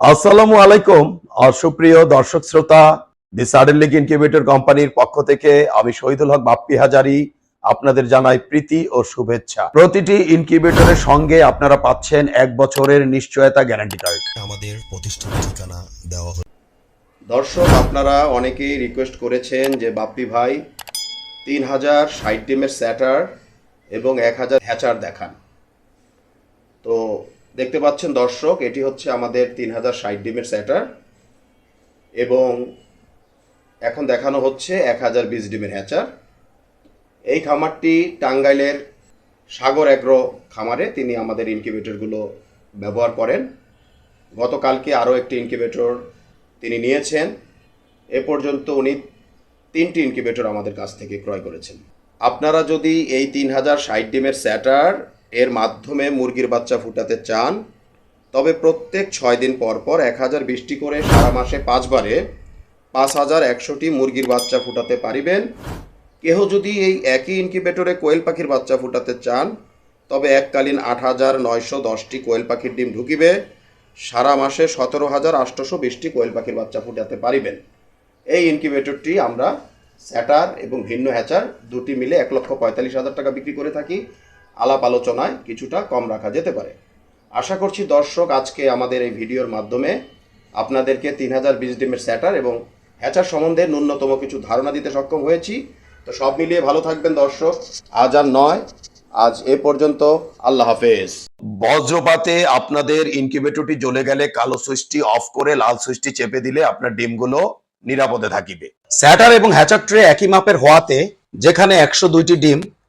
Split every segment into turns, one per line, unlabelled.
আসসালামু আলাইকুম আর সুপ্রিয় দর্শক শ্রোতা দি সাডেন লিগ ইনকিউবেটর কোম্পানির পক্ষ থেকে আমি শহীদুল হক বাপ্পি হাজারি আপনাদের জানাই প্রীতি ও শুভেচ্ছা। প্রতিটি ইনকিউবেটরের সঙ্গে আপনারা পাচ্ছেন এক বছরের নিশ্চয়তা গ্যারান্টি কার্ড
আমাদের প্রতিষ্ঠান ঠিকানা দেওয়া হলো
দর্শক আপনারা অনেকেই রিকোয়েস্ট করেছেন যে বাপ্পি ভাই তিন হাজার ষাট ডিমের স্যাটার এবং এক হাজার হ্যাচার দেখান। তো দেখতে পাচ্ছেন দর্শক, এটি হচ্ছে আমাদের তিন হাজার ষাট ডিমের স্যাটার এবং এখন দেখানো হচ্ছে এক হাজার বিশ ডিমের হ্যাচার। এই খামারটি টাঙ্গাইলের সাগর অ্যাগ্রো খামারে তিনি আমাদের ইনকিউবেটরগুলো ব্যবহার করেন। গতকালকে আরও একটি ইনকিউবেটর তিনি নিয়েছেন। এ পর্যন্ত উনি তিনটি ইনকিউবেটর আমাদের কাছ থেকে ক্রয় করেছেন। আপনারা যদি এই তিন হাজার ষাট ডিমের স্যাটার এর মাধ্যমে মুরগির বাচ্চা ফুটাতে চান। তবে প্রত্যেক ছয় দিন পর পর এক হাজার বিশটি করে সারা মাসে পাঁচবারে পাঁচ হাজার একশোটি মুরগির বাচ্চা ফুটাতে পারিবেন। কেহ যদি এই একই ইনকিউবেটরে কোয়েল পাখির বাচ্চা ফুটাতে চান, তবে এককালীন আট হাজার নয়শো দশটি কোয়েল পাখির ডিম ঢুকিবে। সারা মাসে সতেরো হাজার আটশোশো বিশটি কোয়েল পাখির বাচ্চা ফুটাতে পারিবেন। এই ইনকিউবেটরটি আমরা স্যাটার এবং ভিন্ন হ্যাচার দুটি মিলে এক লক্ষ পঁয়তাল্লিশ হাজার টাকা বিক্রি করে থাকি। আলাপ আলোচনায় কিছুটা কম রাখা যেতে পারে। আশা করছি দর্শক আজকে আমাদের এই ভিডিওর মাধ্যমে আপনাদেরকে তিন হাজার বিশ ডিমের স্যাটার এবং হ্যাচার সম্বন্ধে ন্যূনতম কিছু ধারণা দিতে সক্ষম হয়েছি। তো সব মিলিয়ে ভালো থাকবেন দর্শক। আজ আর নয়। আজ এ পর্যন্ত আল্লাহ হাফেজ।
বজ্রপাতে আপনাদের ইনকিউবেটরটি জ্বলে গেলে কালো সুইচটি অফ করে লাল সুইচটি চেপে দিলে আপনার ডিমগুলো নিরাপদে থাকিবে। স্যাটার এবং হ্যাচার ট্রে একই মাপের হওয়াতে যেখানে একশো দুইটি ডিম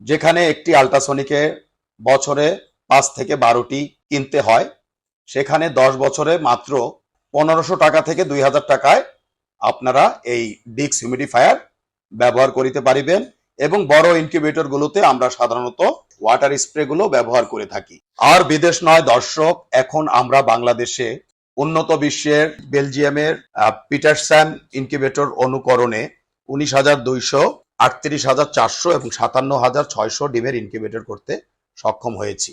যেখানে একটি আল্ট্রাসনিকে বছরে পাঁচ থেকে বারোটি কিনতে হয়, সেখানে দশ বছরে মাত্র পনেরোশো টাকা থেকে দুই হাজার টাকায় আপনারা এই ডিক্স হিউমিডিফায়ার ব্যবহার করিতে পারিবেন এবং বড় ইনকিউবেটর গুলোতে আমরা সাধারণত ওয়াটার স্প্রে গুলো ব্যবহার করে থাকি। আর বিদেশ নয়, দর্শক, এখন আমরা বাংলাদেশে উন্নত বিশ্বের বেলজিয়ামের পিটারস্যাম ইনকিউবেটর অনুকরণে উনিশ হাজার দুইশো আটত্রিশ হাজার চারশো এবং সাতান্ন হাজার ছয়শো ডিমের ইনকিউবেটর করতে সক্ষম হয়েছি।